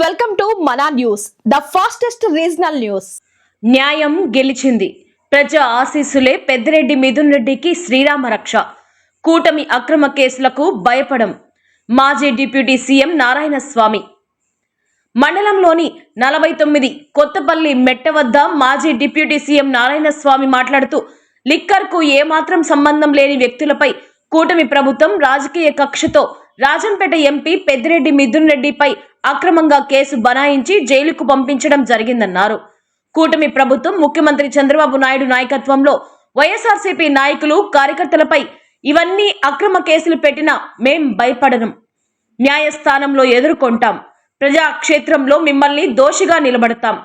Welcome to Mana news the fastest regional news. న్యాయం గెలిచింది. ప్రజా ఆశీస్సులే పెద్దిరెడ్డి మిథున్ రెడ్డికి శ్రీరామ రక్ష. కూటమి అక్రమ కేసులకు భయపడం. మాజీ డిప్యూటీ సీఎం నారాయణ స్వామి మండలంలోని నలభై తొమ్మిది కొత్తపల్లి మెట్ట వద్ద మాజీ డిప్యూటీ సీఎం నారాయణ స్వామి మాట్లాడుతూ లిక్కర్కు ఏమాత్రం సంబంధం లేని వ్యక్తులపై కూటమి ప్రభుత్వం రాజకీయ కక్షతో రాజంపేట ఎంపీ పెద్దిరెడ్డి మిథున్ రెడ్డిపై అక్రమంగా కేసు బనాయించి జైలుకు పంపించడం జరిగిందన్నారు. కూటమి ప్రభుత్వం ముఖ్యమంత్రి చంద్రబాబు నాయుడు నాయకత్వంలో వైఎస్ఆర్సీపీ నాయకులు కార్యకర్తలపై ఇవన్నీ అక్రమ కేసులు పెట్టినా మేం భయపడను. న్యాయస్థానంలో ఎదుర్కొంటాం. ప్రజాక్షేత్రంలో మిమ్మల్ని దోషిగా నిలబడతాం.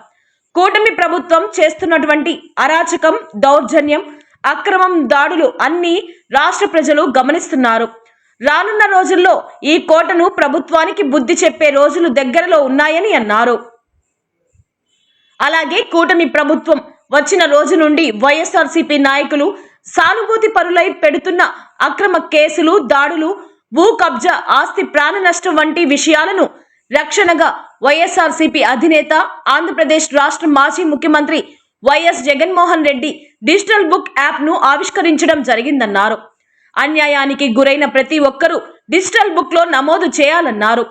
కూటమి ప్రభుత్వం చేస్తున్నటువంటి అరాచకం దౌర్జన్యం అక్రమం దాడులు అన్నీ రాష్ట్ర ప్రజలు గమనిస్తున్నారు. రానున్న రోజుల్లో ఈ కోటను ప్రభుత్వానికి బుద్ధి చెప్పే రోజులు దగ్గరలో ఉన్నాయని అన్నారు. అలాగే కూటమి ప్రభుత్వం వచ్చిన రోజు నుండి వైఎస్ఆర్సీపీ నాయకులు సానుభూతి పరులై పెడుతున్న అక్రమ కేసులు దాడులు భూ కబ్జా ఆస్తి ప్రాణ నష్టం వంటి విషయాలను రక్షణగా వైఎస్ఆర్సీపీ అధినేత ఆంధ్రప్రదేశ్ రాష్ట్ర మాజీ ముఖ్యమంత్రి Y S Jaganmohan Reddy digital book యాప్ను ఆవిష్కరించడం జరిగిందన్నారు. అన్యాయానికి గురైన ప్రతి ఒక్కరూ డిజిటల్ బుక్లో నమోదు చేయాలన్నారు.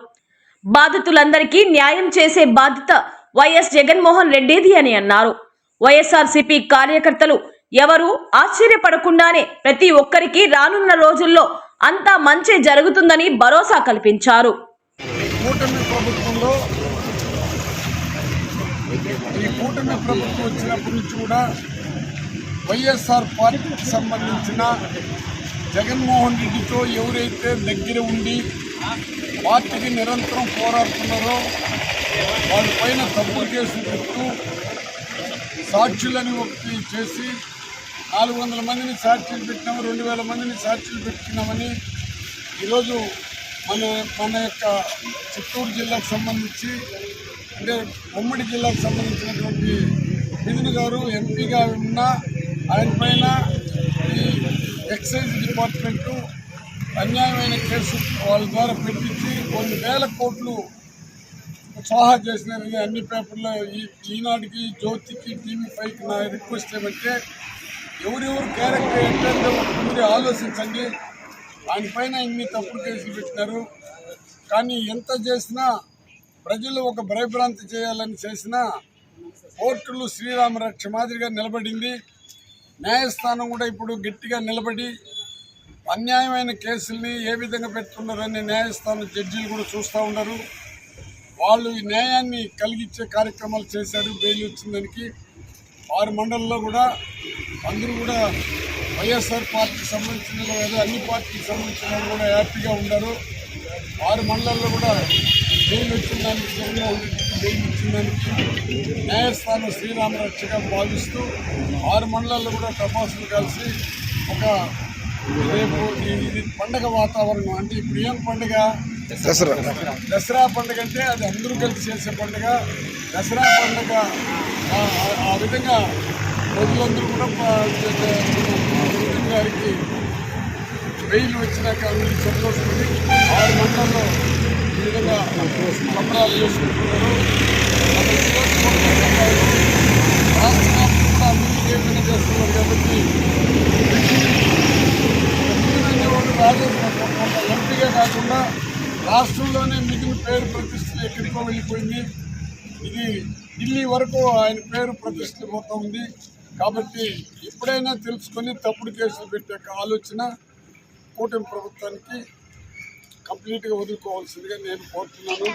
బాధితులందరికీ న్యాయం చేసే బాధ్యత వైఎస్ జగన్మోహన్ రెడ్డిది అని అన్నారు. వైఎస్ఆర్సీపీ కార్యకర్తలు ఎవరు ఆశ్చర్యపడకుండానే ప్రతి ఒక్కరికి రానున్న రోజుల్లో అంతా మంచి జరుగుతుందని భరోసా కల్పించారు. కూటమి ప్రభుత్వంలో ఈ కూటమి ప్రభుత్వం వచ్చినప్పటి నుంచి కూడా వైఎస్ఆర్ పార్టీకి సంబంధించిన జగన్మోహన్ రెడ్డితో ఎవరైతే దగ్గర ఉండి పార్టీకి నిరంతరం పోరాడుతున్నారో వాళ్ళ పైన తప్పుడు కేసులు పెట్టు సాక్షులని ఒకటి చేసి నాలుగు వందల మందిని సాక్షులు పెట్టినాము రెండు వేల మందిని సాక్షులు పెట్టినామని ఈరోజు మన మన యొక్క చిత్తూరు జిల్లాకు సంబంధించి అంటే ఉమ్మడి జిల్లాకు సంబంధించినటువంటి మిథున్ గారు ఎంపీగా ఉన్న ఆయనపై ఎక్సైజ్ డిపార్ట్మెంటు అన్యాయమైన కేసు వాళ్ళ ద్వారా పెట్టించి కొన్ని వేల కోట్లు స్వాహా చేసినారని అన్ని పేపర్లో ఈ ఈనాటికి జ్యోతికి టీవీ ఫైవ్కి నా రిక్వెస్ట్ ఏమంటే ఎవరెవరు క్యారెక్టర్ ఏంటంటే ఒకటి ఆలోచించండి. దానిపైన ఇన్ని తప్పుడు కేసులు పెట్టినారు. కానీ ఎంత చేసినా ప్రజలు ఒక భయభ్రాంతి చేయాలని చేసినా కోర్టులు శ్రీరామ రక్ష మాదిరిగా నిలబడింది. న్యాయస్థానం కూడా ఇప్పుడు గట్టిగా నిలబడి అన్యాయమైన కేసుల్ని ఏ విధంగా పెడుతున్నారని న్యాయస్థానం జడ్జీలు కూడా చూస్తూ ఉన్నారు. వాళ్ళు ఈ న్యాయాన్ని కలిగించే కార్యక్రమాలు చేశారు బెయిల్ వచ్చిందానికి. ఆరు మండలంలో కూడా అందరూ కూడా వైఎస్ఆర్ పార్టీకి సంబంధించిన అన్ని పార్టీకి సంబంధించిన కూడా హ్యాపీగా ఉన్నారు. ఆరు మండలాల్లో కూడా బెయిల్ వచ్చిన దానికి జగన్మోహన్ ఇచ్చిన దానికి న్యాయస్థానం శ్రీరామరక్షగా భావిస్తూ ఆరు మండలాల్లో కూడా టపాసులు కలిసి ఒక రేపు ఈ- ఇది పండగ వాతావరణం. అంటే ఇప్పుడు ఏం పండుగ? దసరా. దసరా పండుగ అంటే అది అందరూ కలిసి చేసే పండుగ. దసరా పండుగ ఆ- విధంగా ప్రజలందరూ కూడా గారికి వెయిల్ వచ్చినాక అందరూ సంతోషపడి ఆరు మండలంలో విధంగా సంబరాలు చేసుకుంటున్నారు రాష్ట్ర ఏ విధంగా చేస్తున్నారు కాబట్టి ఎంపీగా కాకుండా రాష్ట్రంలోనే మిగిలిన పేరు ప్రతిష్టలు ఎక్కడికో వెళ్ళిపోయింది. ఇది ఢిల్లీ వరకు ఆయన పేరు ప్రతిష్ట పోతా ఉంది. కాబట్టి ఎప్పుడైనా తెలుసుకొని తప్పుడు కేసులు పెట్టే ఆలోచన కూటమి ప్రభుత్వానికి కంప్లీట్గా వదులుకోవాల్సిందిగా నేను కోరుతున్నాను.